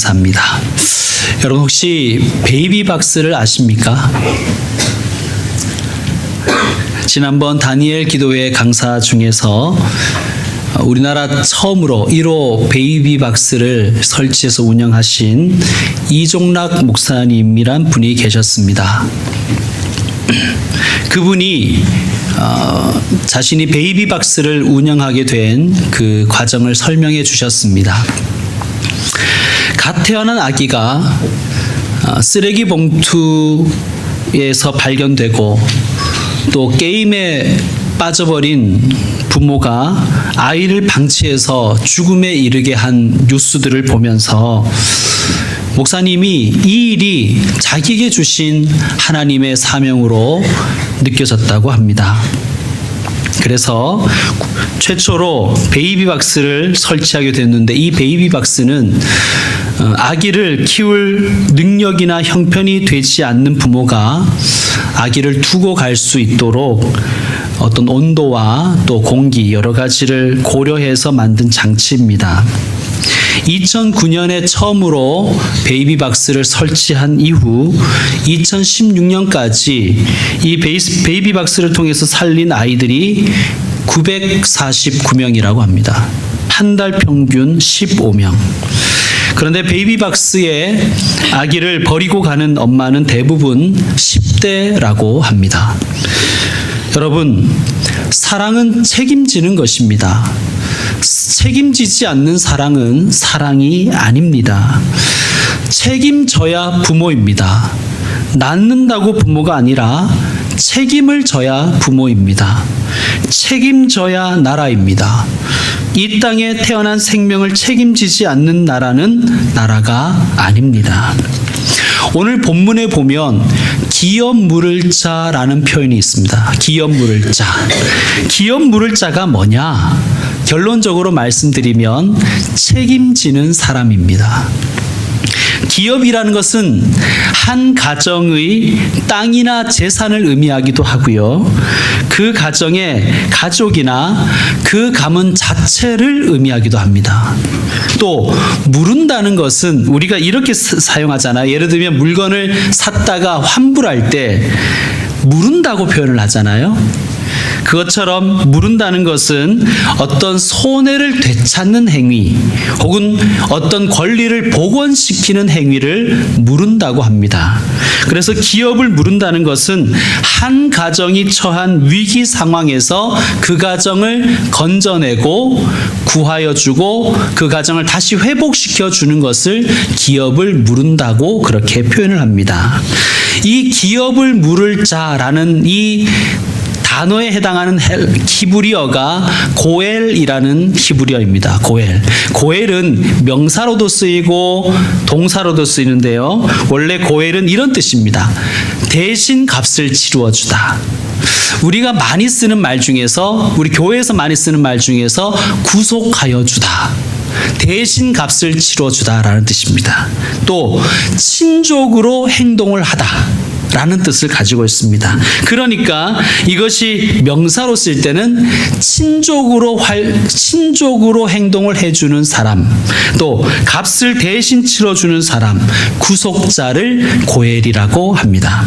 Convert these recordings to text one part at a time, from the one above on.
감사합니다. 여러분 혹시 베이비 박스를 아십니까? 지난번 다니엘 기도회 강사 중에서 우리나라 처음으로 1호 베이비 박스를 설치해서 운영하신 이종락 목사님이란 분이 계셨습니다. 그분이 어, 자신이 베이비 박스를 운영하게 된 그 과정을 설명해 주셨습니다. 갓 태어난 아기가 어, 쓰레기 봉투에서 발견되고 또 게임에 빠져버린 부모가 아이를 방치해서 죽음에 이르게 한 뉴스들을 보면서 목사님이 이 일이 자기에게 주신 하나님의 사명으로 느껴졌다고 합니다. 그래서 최초로 베이비 박스를 설치하게 됐는데 이 베이비 박스는 어, 아기를 키울 능력이나 형편이 되지 않는 부모가 아기를 두고 갈 수 있도록 어떤 온도와 또 공기 여러 가지를 고려해서 만든 장치입니다. 2009년에 처음으로 베이비 박스를 설치한 이후 2016년까지 이 베이스, 베이비 박스를 통해서 살린 아이들이 949명이라고 합니다. 한 달 평균 15명. 그런데 베이비 박스에 아기를 버리고 가는 엄마는 대부분 10대라고 합니다. 여러분, 사랑은 책임지는 것입니다. 책임지지 않는 사랑은 사랑이 아닙니다. 책임져야 부모입니다. 낳는다고 부모가 아니라 책임을 져야 부모입니다. 책임져야 나라입니다. 이 땅에 태어난 생명을 책임지지 않는 나라는 나라가 아닙니다. 오늘 본문에 보면 기업 물을 자라는 표현이 있습니다. 기업 물을 자. 기업 물을 자가 뭐냐? 결론적으로 말씀드리면 책임지는 사람입니다. 기업이라는 것은 한 가정의 땅이나 재산을 의미하기도 하고요. 그 가정의 가족이나 그 가문 자체를 의미하기도 합니다. 또 물은다는 것은 우리가 이렇게 사용하잖아요. 예를 들면 물건을 샀다가 환불할 때 물은다고 표현을 하잖아요. 그것처럼 물은다는 것은 어떤 손해를 되찾는 행위 혹은 어떤 권리를 복원시키는 행위를 물은다고 합니다. 그래서 기업을 물은다는 것은 한 가정이 처한 위기 상황에서 그 가정을 건져내고 구하여 주고 그 가정을 다시 회복시켜 주는 것을 기업을 물은다고 그렇게 표현을 합니다. 이 기업을 물을 자라는 이 단어에 해당하는 히브리어가 고엘이라는 히브리어입니다. 고엘. 고엘은 명사로도 쓰이고 동사로도 쓰이는데요. 원래 고엘은 이런 뜻입니다. 대신 값을 치루어 주다. 우리가 많이 쓰는 말 중에서 우리 교회에서 많이 쓰는 말 중에서 구속하여 주다. 대신 값을 치러 주다라는 뜻입니다. 또 친족으로 행동을 하다. 라는 뜻을 가지고 있습니다. 그러니까 이것이 명사로 쓸 때는 친족으로 활, 친족으로 행동을 해주는 사람, 또 값을 대신 치러주는 사람, 구속자를 고엘이라고 합니다.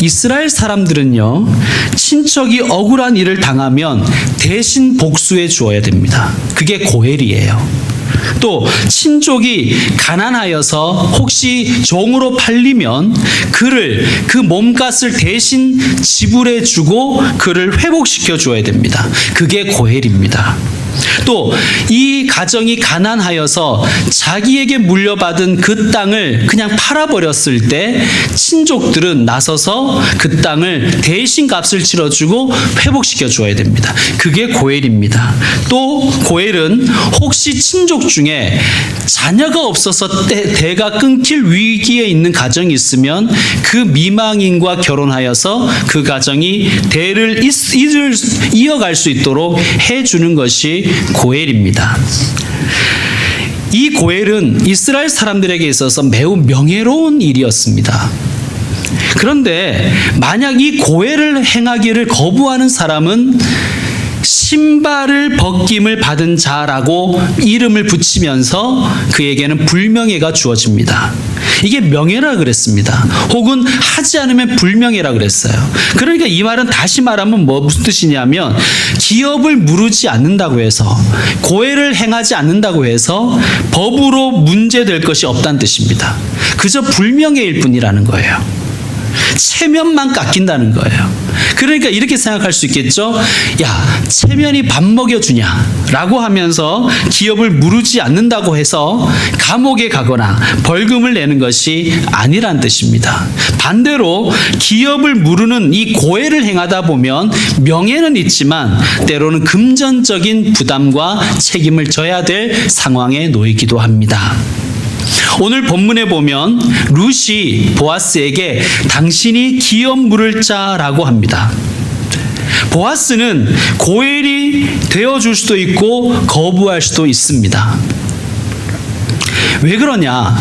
이스라엘 사람들은요, 친척이 억울한 일을 당하면 대신 복수해 주어야 됩니다. 그게 고엘이에요. 또 친족이 가난하여서 혹시 종으로 팔리면 그를 그 몸값을 대신 지불해 주고 그를 회복시켜 줘야 됩니다. 그게 고헬입니다. 또 이 가정이 가난하여서 자기에게 물려받은 그 땅을 그냥 팔아버렸을 때 친족들은 나서서 그 땅을 대신 값을 치러주고 회복시켜 줘야 됩니다. 그게 고엘입니다. 또 고엘은 혹시 친족 중에 자녀가 없어서 대, 대가 끊길 위기에 있는 가정이 있으면 그 미망인과 결혼하여서 그 가정이 대를 이어갈 수 있도록 해주는 것이 고엘입니다. 이 고엘은 이스라엘 사람들에게 있어서 매우 명예로운 일이었습니다. 그런데 만약 이 고엘을 행하기를 거부하는 사람은 신발을 벗김을 받은 자라고 이름을 붙이면서 그에게는 불명예가 주어집니다. 이게 명예라 그랬습니다. 혹은 하지 않으면 불명예라 그랬어요. 그러니까 이 말은 다시 말하면 뭐 무슨 뜻이냐면 기업을 무르지 않는다고 해서 고해를 행하지 않는다고 해서 법으로 문제될 것이 없다는 뜻입니다. 그저 불명예일 뿐이라는 거예요. 체면만 깎인다는 거예요. 그러니까 이렇게 생각할 수 있겠죠. 야, 체면이 밥 먹여주냐? 라고 하면서 기업을 무르지 않는다고 해서 감옥에 가거나 벌금을 내는 것이 아니란 뜻입니다. 반대로 기업을 무르는 이 고해를 행하다 보면 명예는 있지만 때로는 금전적인 부담과 책임을 져야 될 상황에 놓이기도 합니다. 오늘 본문에 보면 룻이 보아스에게 당신이 기업 물을 자라고 합니다. 보아스는 고엘이 되어줄 수도 있고 거부할 수도 있습니다. 왜 그러냐?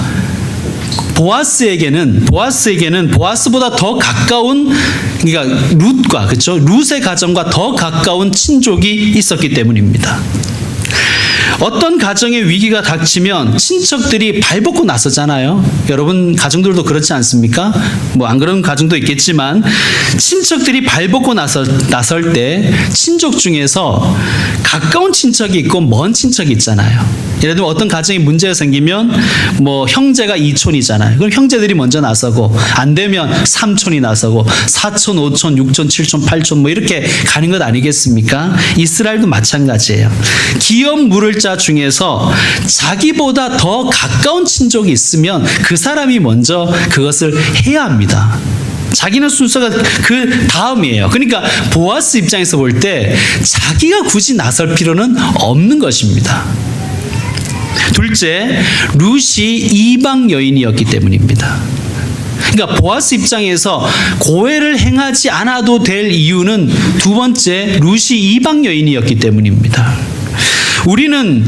보아스에게는 보아스에게는 보아스보다 더 가까운 그러니까 룻과 그렇죠 룻의 가정과 더 가까운 친족이 있었기 때문입니다. 어떤 가정의 위기가 닥치면 친척들이 발벗고 나서잖아요. 여러분 가정들도 그렇지 않습니까? 뭐 안 그런 가정도 있겠지만 친척들이 발벗고 나서 나설 때 친족 중에서 가까운 친척이 있고 먼 친척이 있잖아요. 예를 들면 어떤 가정에 문제가 생기면 뭐 형제가 이촌이잖아요. 그럼 형제들이 먼저 나서고 안 되면 삼촌이 나서고 사촌, 오촌, 육촌, 칠촌, 팔촌 뭐 이렇게 가는 것 아니겠습니까? 이스라엘도 마찬가지예요. 기업 물을 자 중에서 자기보다 더 가까운 친족이 있으면 그 사람이 먼저 그것을 해야 합니다. 자기는 순서가 그 다음이에요. 그러니까 보아스 입장에서 볼 때 자기가 굳이 나설 필요는 없는 것입니다. 둘째, 룻이 이방 여인이었기 때문입니다. 그러니까 보아스 입장에서 고해를 행하지 않아도 될 이유는 두 번째, 룻이 이방 여인이었기 때문입니다. 우리는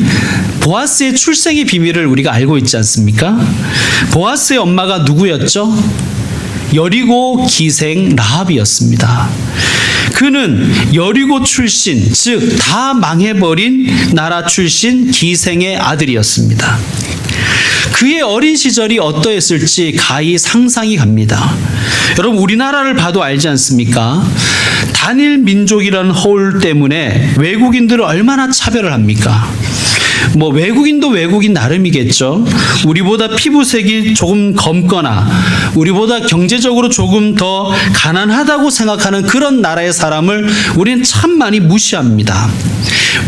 보아스의 출생의 비밀을 우리가 알고 있지 않습니까? 보아스의 엄마가 누구였죠? 여리고 기생 라합이었습니다. 그는 여리고 출신, 즉 다 망해버린 나라 출신 기생의 아들이었습니다. 그의 어린 시절이 어떠했을지 가히 상상이 갑니다. 여러분 우리나라를 봐도 알지 않습니까? 단일 민족이라는 허울 때문에 외국인들을 얼마나 차별을 합니까? 뭐 외국인도 외국인 나름이겠죠. 우리보다 피부색이 조금 검거나 우리보다 경제적으로 조금 더 가난하다고 생각하는 그런 나라의 사람을 우리는 참 많이 무시합니다.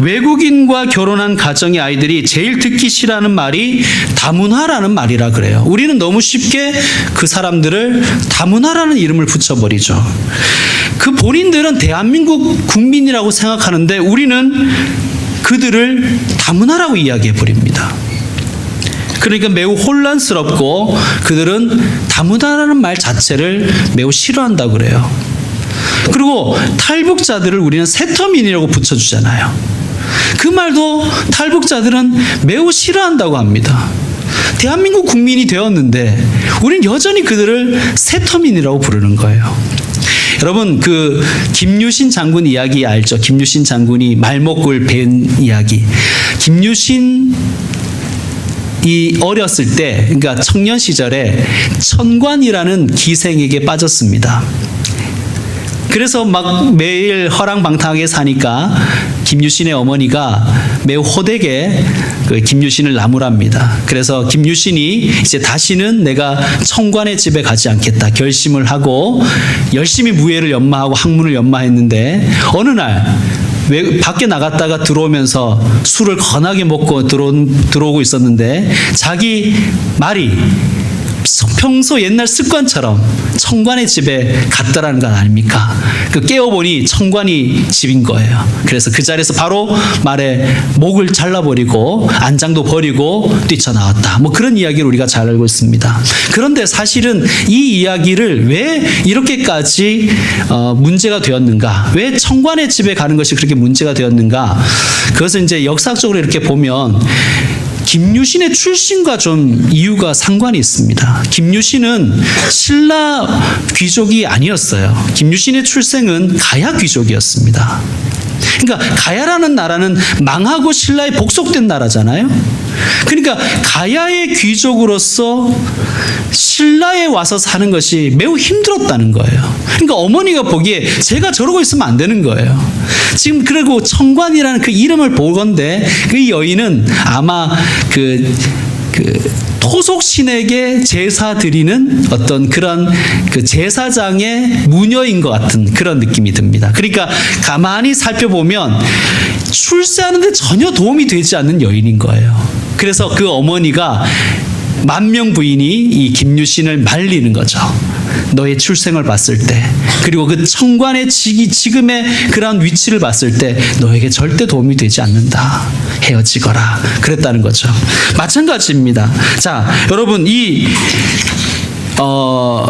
외국인과 결혼한 가정의 아이들이 제일 듣기 싫어하는 말이 다문화라는 말이라 그래요. 우리는 너무 쉽게 그 사람들을 다문화라는 이름을 붙여버리죠. 그 본인들은 대한민국 국민이라고 생각하는데 우리는 그들을 다문화라고 이야기해 버립니다. 그러니까 매우 혼란스럽고 그들은 다문화라는 말 자체를 매우 싫어한다 그래요. 그리고 탈북자들을 우리는 세터민이라고 붙여주잖아요. 그 말도 탈북자들은 매우 싫어한다고 합니다. 대한민국 국민이 되었는데 우리는 여전히 그들을 세터민이라고 부르는 거예요. 여러분 그 김유신 장군 이야기 알죠? 김유신 장군이 말목을 벤 이야기. 김유신 이 어렸을 때 그러니까 청년 시절에 천관이라는 기생에게 빠졌습니다. 그래서 막 매일 허랑방탕하게 사니까 김유신의 어머니가 매우 호되게 그 김유신을 나무랍니다. 그래서 김유신이 이제 다시는 내가 청관의 집에 가지 않겠다 결심을 하고 열심히 무예를 연마하고 학문을 연마했는데 어느 날 외, 밖에 나갔다가 들어오면서 술을 건하게 먹고 들어, 들어오고 있었는데 자기 말이 평소 옛날 습관처럼 청관의 집에 갔다라는 건 아닙니까? 그 깨어보니 청관이 집인 거예요. 그래서 그 자리에서 바로 말에 목을 잘라버리고 안장도 버리고 뛰쳐나왔다. 뭐 그런 이야기를 우리가 잘 알고 있습니다. 그런데 사실은 이 이야기를 왜 이렇게까지 어, 문제가 되었는가? 왜 청관의 집에 가는 것이 그렇게 문제가 되었는가? 그것은 이제 역사적으로 이렇게 보면 김유신의 출신과 좀 이유가 상관이 있습니다. 김유신은 신라 귀족이 아니었어요. 김유신의 출생은 가야 귀족이었습니다. 그러니까 가야라는 나라는 망하고 신라에 복속된 나라잖아요. 그러니까 가야의 귀족으로서 신라에 와서 사는 것이 매우 힘들었다는 거예요. 그러니까 어머니가 보기에 제가 저러고 있으면 안 되는 거예요. 지금 그리고 청관이라는 그 이름을 보건데 그 여인은 아마 그, 그 토속 신에게 제사 드리는 어떤 그런 그 제사장의 무녀인 것 같은 그런 느낌이 듭니다. 그러니까 가만히 살펴보면 출세하는데 전혀 도움이 되지 않는 여인인 거예요. 그래서 그 어머니가 만명 부인이 이 김유신을 말리는 거죠. 너의 출생을 봤을 때, 그리고 그 청관의 지, 지금의 그러한 위치를 봤을 때, 너에게 절대 도움이 되지 않는다. 헤어지거라. 그랬다는 거죠. 마찬가지입니다. 자, 여러분, 이, 어,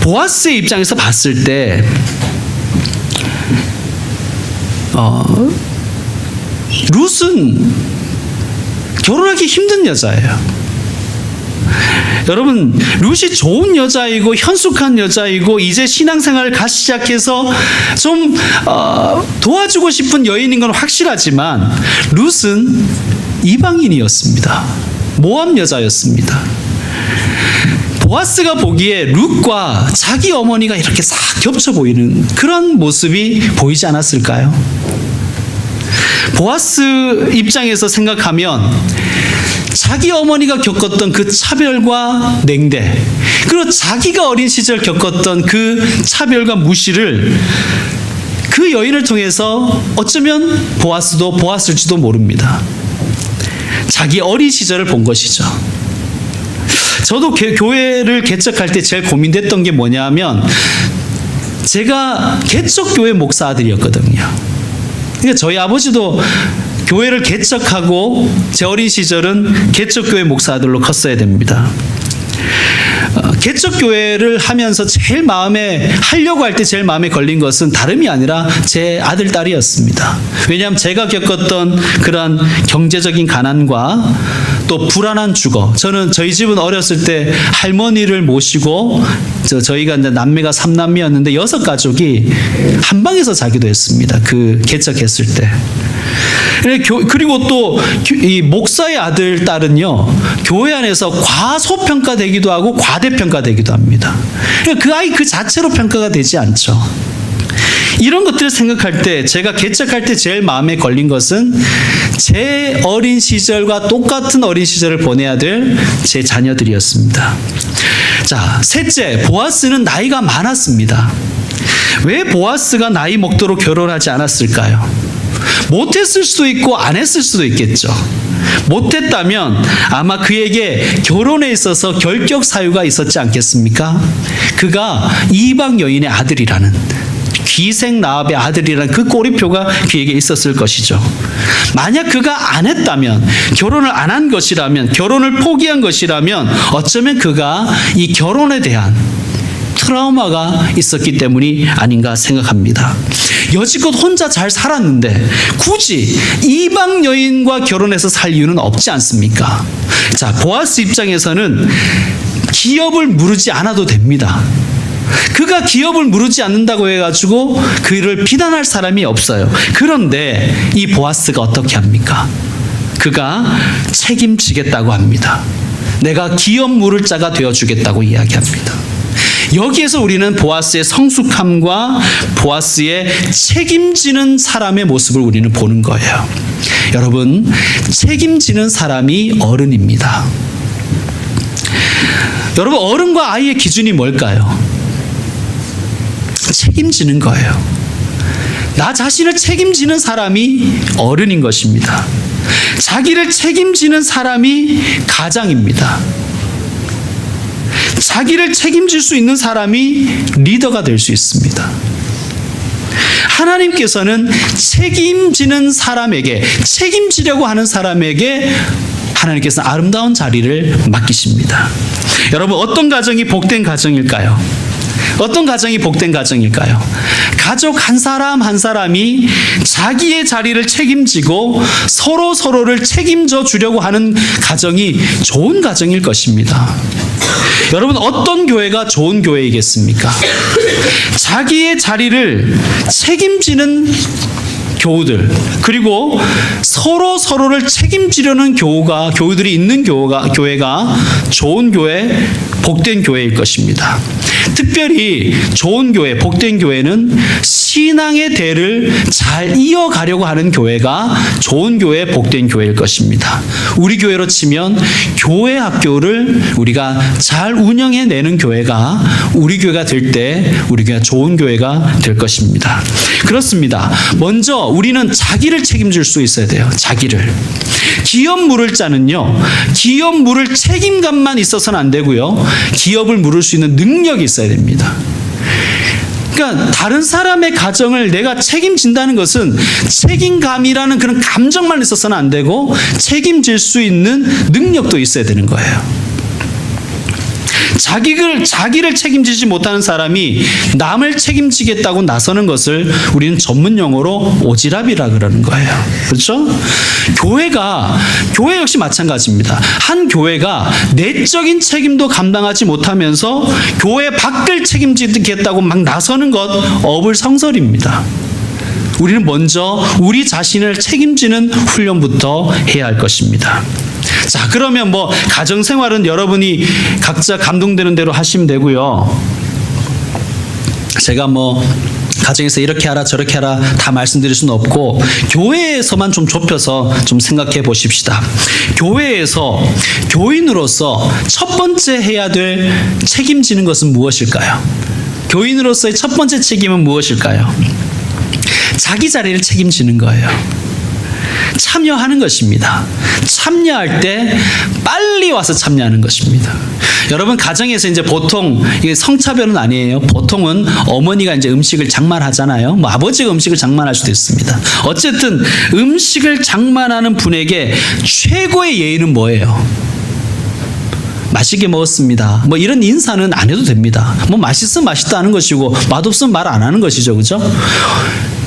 보아스의 입장에서 봤을 때, 어, 룻은 결혼하기 힘든 여자예요. 여러분, 룻이 좋은 여자이고 현숙한 여자이고 이제 신앙생활을 가 시작해서 좀 어, 도와주고 싶은 여인인 건 확실하지만 룻은 이방인이었습니다. 모함 여자였습니다. 보아스가 보기에 룻과 자기 어머니가 이렇게 싹 겹쳐 보이는 그런 모습이 보이지 않았을까요? 보아스 입장에서 생각하면 자기 어머니가 겪었던 그 차별과 냉대, 그리고 자기가 어린 시절 겪었던 그 차별과 무시를 그 여인을 통해서 어쩌면 보았스도 보았을지도 모릅니다. 자기 어린 시절을 본 것이죠. 저도 개- 교회를 개척할 때 제일 고민됐던 게 뭐냐면 제가 개척교회 목사 아들이었거든요. 그러니까 저희 아버지도 교회를 개척하고 제 어린 시절은 개척교회 목사 아들로 컸어야 됩니다. 어, 개척 교회를 하면서 제일 마음에 하려고 할 때 제일 마음에 걸린 것은 다름이 아니라 제 아들 딸이었습니다. 왜냐하면 제가 겪었던 그런 경제적인 가난과 또 불안한 주거. 저는 저희 집은 어렸을 때 할머니를 모시고 저 저희가 이제 남매가 삼남매였는데 여섯 가족이 한 방에서 자기도 했습니다. 그 개척했을 때. 그리고 또 이 목사의 아들 딸은요 교회 안에서 과소평가되기도 하고 과대평가되기도 합니다. 그 아이 그 자체로 평가가 되지 않죠. 이런 것들을 생각할 때 제가 개척할 때 제일 마음에 걸린 것은 제 어린 시절과 똑같은 어린 시절을 보내야 될 제 자녀들이었습니다. 자, 셋째, 보아스는 나이가 많았습니다. 왜 보아스가 나이 먹도록 결혼하지 않았을까요? 못했을 수도 있고 안 했을 수도 있겠죠. 못했다면 아마 그에게 결혼에 있어서 결격 사유가 있었지 않겠습니까? 그가 이방 여인의 아들이라는 귀생 나합의 아들이라는 그 꼬리표가 그에게 있었을 것이죠. 만약 그가 안 했다면 결혼을 안 한 것이라면 결혼을 포기한 것이라면 어쩌면 그가 이 결혼에 대한 트라우마가 있었기 때문이 아닌가 생각합니다. 여지껏 혼자 잘 살았는데 굳이 이방 여인과 결혼해서 살 이유는 없지 않습니까? 자, 보아스 입장에서는 기업을 무르지 않아도 됩니다. 그가 기업을 무르지 않는다고 해가지고 그를 비난할 사람이 없어요. 그런데 이 보아스가 어떻게 합니까? 그가 책임지겠다고 합니다. 내가 기업 물을 자가 되어주겠다고 이야기합니다. 여기에서 우리는 보아스의 성숙함과 보아스의 책임지는 사람의 모습을 우리는 보는 거예요. 여러분, 책임지는 사람이 어른입니다. 여러분, 어른과 아이의 기준이 뭘까요? 책임지는 거예요. 나 자신을 책임지는 사람이 어른인 것입니다. 자기를 책임지는 사람이 가장입니다. 자기를 책임질 수 있는 사람이 리더가 될 수 있습니다. 하나님께서는 책임지는 사람에게, 책임지려고 하는 사람에게 하나님께서 아름다운 자리를 맡기십니다. 여러분, 어떤 가정이 복된 가정일까요? 어떤 가정이 복된 가정일까요? 가족 한 사람 한 사람이 자기의 자리를 책임지고 서로 서로를 책임져 주려고 하는 가정이 좋은 가정일 것입니다. 여러분 어떤 교회가 좋은 교회이겠습니까? 자기의 자리를 책임지는 교우들 그리고 서로 서로를 책임지려는 교우가 교우들이 있는 교회가 교회가 좋은 교회 복된 교회일 것입니다. 특별히 좋은 교회 복된 교회는 신앙의 대를 잘 이어가려고 하는 교회가 좋은 교회 복된 교회일 것입니다. 우리 교회로 치면 교회 학교를 우리가 잘 운영해 내는 교회가 우리 교회가 될 때 우리 교회가 좋은 교회가 될 것입니다. 그렇습니다. 먼저 우리는 자기를 책임질 수 있어야 돼요. 자기를. 기업 물을 자는요. 기업 물을 책임감만 있어서는 안 되고요. 기업을 물을 수 있는 능력이 있어야 됩니다. 그러니까 다른 사람의 가정을 내가 책임진다는 것은 책임감이라는 그런 감정만 있어서는 안 되고 책임질 수 있는 능력도 있어야 되는 거예요. 자기를 자기를 책임지지 못하는 사람이 남을 책임지겠다고 나서는 것을 우리는 전문 용어로 오지랖이라 그러는 거예요. 그렇죠? 교회가 교회 역시 마찬가지입니다. 한 교회가 내적인 책임도 감당하지 못하면서 교회 밖을 책임지겠다고 막 나서는 것 어불성설입니다. 우리는 먼저 우리 자신을 책임지는 훈련부터 해야 할 것입니다. 자, 그러면 뭐 가정 생활은 여러분이 각자 감동되는 대로 하시면 되고요. 제가 뭐 가정에서 이렇게 하라 저렇게 하라 다 말씀드릴 수는 없고 교회에서만 좀 좁혀서 좀 생각해 보십시다. 교회에서 교인으로서 첫 번째 해야 될 책임지는 것은 무엇일까요? 교인으로서의 첫 번째 책임은 무엇일까요? 자기 자리를 책임지는 거예요. 참여하는 것입니다. 참여할 때 빨리 와서 참여하는 것입니다. 여러분 가정에서 이제 보통 이게 성차별은 아니에요. 보통은 어머니가 이제 음식을 장만하잖아요. 뭐 아버지가 음식을 장만할 수도 있습니다. 어쨌든 음식을 장만하는 분에게 최고의 예의는 뭐예요? 맛있게 먹었습니다. 뭐 이런 인사는 안 해도 됩니다. 뭐 맛있으면 맛있다 하는 것이고 맛없으면 말 안 하는 것이죠. 그죠?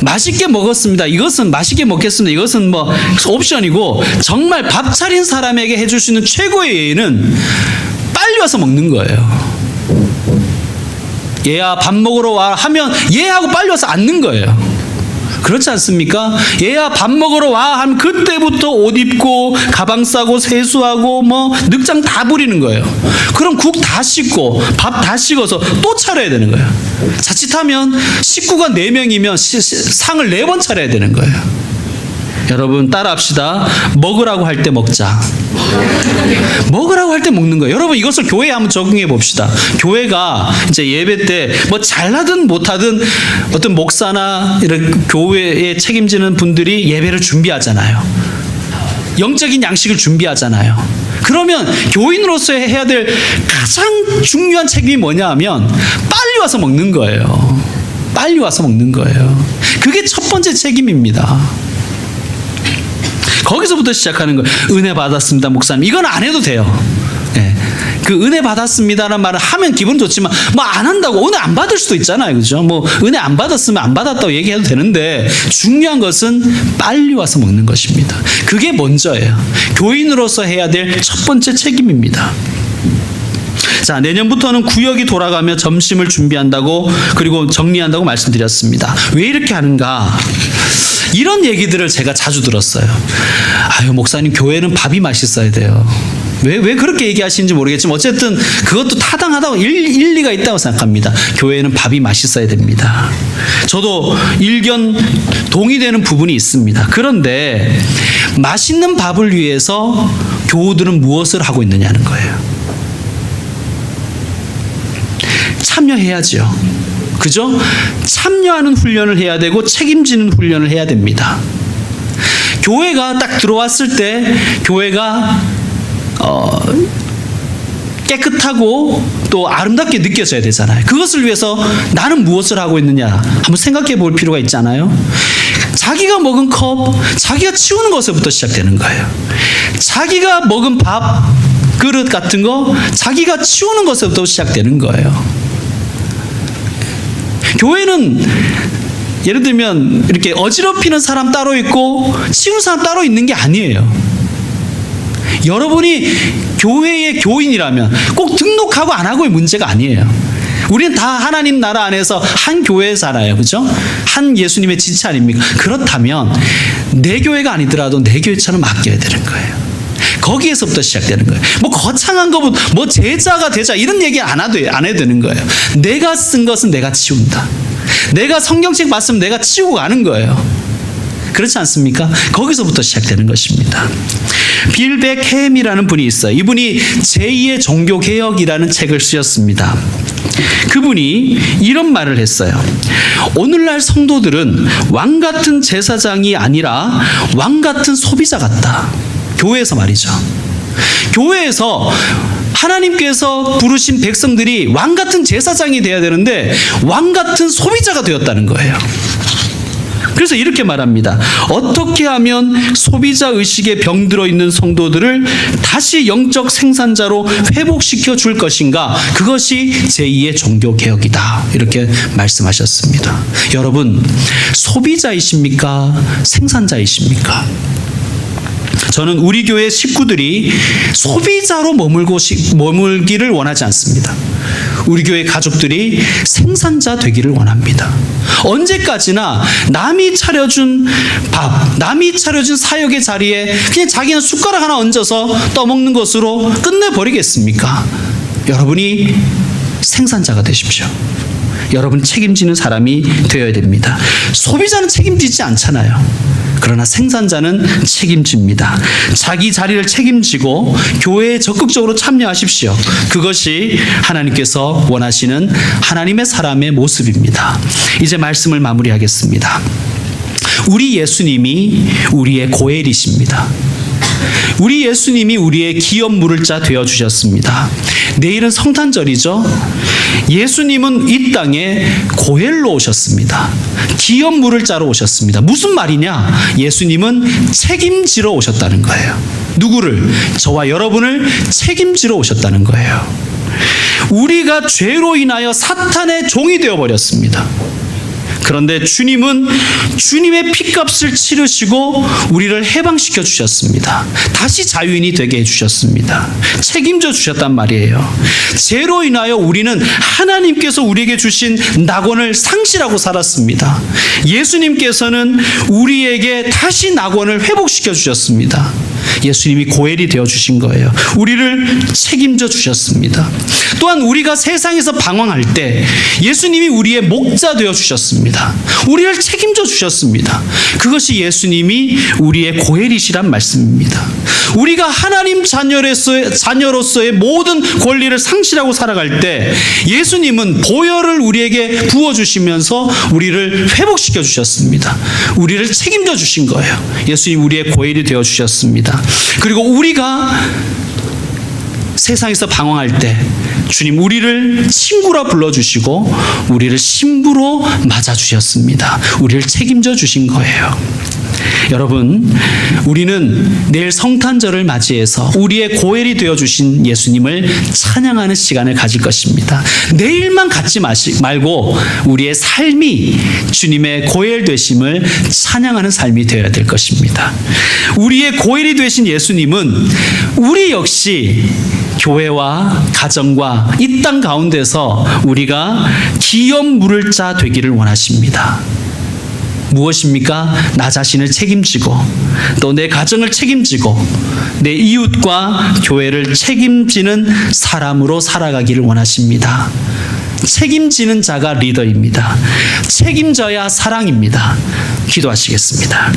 맛있게 먹었습니다. 이것은 맛있게 먹겠습니다. 이것은 뭐 옵션이고 정말 밥 차린 사람에게 해줄 수 있는 최고의 예의는 빨리 와서 먹는 거예요. 얘야 밥 먹으러 와 하면 얘하고 빨리 와서 앉는 거예요. 그렇지 않습니까? 얘야 밥 먹으러 와 하면 그때부터 옷 입고 가방 싸고 세수하고 뭐 늑장 다 부리는 거예요. 그럼 국 다 씻고 밥 다 식어서 또 차려야 되는 거예요. 자칫하면 식구가 네명이면 상을 네번 차려야 되는 거예요. 여러분 따라합시다. 먹으라고 할 때 먹자. 먹으라고 할 때 먹는 거예요. 여러분 이것을 교회에 한번 적용해 봅시다. 교회가 이제 예배 때 뭐 잘하든 못하든 어떤 목사나 이런 교회에 책임지는 분들이 예배를 준비하잖아요. 영적인 양식을 준비하잖아요. 그러면 교인으로서 해야 될 가장 중요한 책임이 뭐냐 하면 빨리 와서 먹는 거예요. 빨리 와서 먹는 거예요. 그게 첫 번째 책임입니다. 거기서부터 시작하는 거예요. 은혜 받았습니다, 목사님. 이건 안 해도 돼요. 예. 그 은혜 받았습니다라는 말을 하면 기분 좋지만 뭐 안 한다고 은혜 안 받을 수도 있잖아요. 그죠? 뭐 은혜 안 받았으면 안 받았다고 얘기해도 되는데 중요한 것은 빨리 와서 먹는 것입니다. 그게 먼저예요. 교인으로서 해야 될 첫 번째 책임입니다. 자, 내년부터는 구역이 돌아가며 점심을 준비한다고 그리고 정리한다고 말씀드렸습니다. 왜 이렇게 하는가? 이런 얘기들을 제가 자주 들었어요. 아유, 목사님, 교회는 밥이 맛있어야 돼요. 왜, 왜 그렇게 얘기하시는지 모르겠지만, 어쨌든 그것도 타당하다고 일, 일리가 있다고 생각합니다. 교회는 밥이 맛있어야 됩니다. 저도 일견 동의되는 부분이 있습니다. 그런데 맛있는 밥을 위해서 교우들은 무엇을 하고 있느냐는 거예요. 참여해야죠. 그죠? 참여하는 훈련을 해야 되고 책임지는 훈련을 해야 됩니다. 교회가 딱 들어왔을 때 교회가 어, 깨끗하고 또 아름답게 느껴져야 되잖아요. 그것을 위해서 나는 무엇을 하고 있느냐 한번 생각해 볼 필요가 있잖아요. 자기가 먹은 컵, 자기가 치우는 것에부터 시작되는 거예요. 자기가 먹은 밥, 그릇 같은 거, 자기가 치우는 것에부터 시작되는 거예요. 교회는 예를 들면 이렇게 어지럽히는 사람 따로 있고 치우는 사람 따로 있는 게 아니에요. 여러분이 교회의 교인이라면 꼭 등록하고 안 하고의 문제가 아니에요. 우리는 다 하나님 나라 안에서 한 교회에 살아요. 그죠? 한 예수님의 지체 아닙니까? 그렇다면 내 교회가 아니더라도 내 교회처럼 맡겨야 되는 거예요. 거기에서부터 시작되는 거예요. 뭐 거창한 거뭐 뭐 제자가 되자 이런 얘기 안 해도 안 해도 되는 거예요. 내가 쓴 것은 내가 치운다. 내가 성경책 봤으면 내가 치우고 가는 거예요. 그렇지 않습니까? 거기서부터 시작되는 것입니다. 빌백 햄이라는 분이 있어요. 이분이 제2의 종교 개혁이라는 책을 쓰셨습니다. 그분이 이런 말을 했어요. 오늘날 성도들은 왕 같은 제사장이 아니라 왕 같은 소비자 같다. 교회에서 말이죠. 교회에서 하나님께서 부르신 백성들이 왕 같은 제사장이 되어야 되는데 왕 같은 소비자가 되었다는 거예요. 그래서 이렇게 말합니다. 어떻게 하면 소비자 의식에 병들어 있는 성도들을 다시 영적 생산자로 회복시켜 줄 것인가? 그것이 제2의 종교 개혁이다. 이렇게 말씀하셨습니다. 여러분, 소비자이십니까? 생산자이십니까? 저는 우리 교회 식구들이 소비자로 머물고 시, 머물기를 원하지 않습니다. 우리 교회 가족들이 생산자 되기를 원합니다. 언제까지나 남이 차려준 밥, 남이 차려준 사역의 자리에 그냥 자기는 숟가락 하나 얹어서 떠먹는 것으로 끝내버리겠습니까? 여러분이 생산자가 되십시오. 여러분 책임지는 사람이 되어야 됩니다. 소비자는 책임지지 않잖아요. 그러나 생산자는 책임집니다. 자기 자리를 책임지고 교회에 적극적으로 참여하십시오. 그것이 하나님께서 원하시는 하나님의 사람의 모습입니다. 이제 말씀을 마무리하겠습니다. 우리 예수님이 우리의 고엘이십니다. 우리 예수님이 우리의 기업 물을 자 되어 주셨습니다. 내일은 성탄절이죠. 예수님은 이 땅에 고엘로 오셨습니다. 기업 물을 자로 오셨습니다. 무슨 말이냐? 예수님은 책임지러 오셨다는 거예요. 누구를? 저와 여러분을 책임지러 오셨다는 거예요. 우리가 죄로 인하여 사탄의 종이 되어 버렸습니다. 그런데 주님은 주님의 피값을 치르시고 우리를 해방시켜 주셨습니다. 다시 자유인이 되게 해 주셨습니다. 책임져 주셨단 말이에요. 죄로 인하여 우리는 하나님께서 우리에게 주신 낙원을 상실하고 살았습니다. 예수님께서는 우리에게 다시 낙원을 회복시켜 주셨습니다. 예수님이 고엘이 되어 주신 거예요. 우리를 책임져 주셨습니다. 또한 우리가 세상에서 방황할 때 예수님이 우리의 목자 되어 주셨습니다. 우리를 책임져 주셨습니다. 그것이 예수님이 우리의 고엘이시란 말씀입니다. 우리가 하나님 자녀로서의, 자녀로서의 모든 권리를 상실하고 살아갈 때 예수님은 보혈을 우리에게 부어 주시면서 우리를 회복시켜 주셨습니다. 우리를 책임져 주신 거예요. 예수님 우리의 고엘이 되어 주셨습니다. 그리고 우리가 세상에서 방황할 때 주님 우리를 친구라 불러주시고 우리를 신부로 맞아주셨습니다. 우리를 책임져 주신 거예요. 여러분, 우리는 내일 성탄절을 맞이해서 우리의 고엘이 되어 주신 예수님을 찬양하는 시간을 가질 것입니다. 내일만 갖지 마시, 말고 우리의 삶이 주님의 고엘 되심을 찬양하는 삶이 되어야 될 것입니다. 우리의 고엘이 되신 예수님은 우리 역시 교회와 가정과 이 땅 가운데서 우리가 기업 물을 자 되기를 원하십니다. 무엇입니까? 나 자신을 책임지고 또 내 가정을 책임지고 내 이웃과 교회를 책임지는 사람으로 살아가기를 원하십니다. 책임지는 자가 리더입니다. 책임져야 사랑입니다. 기도하시겠습니다.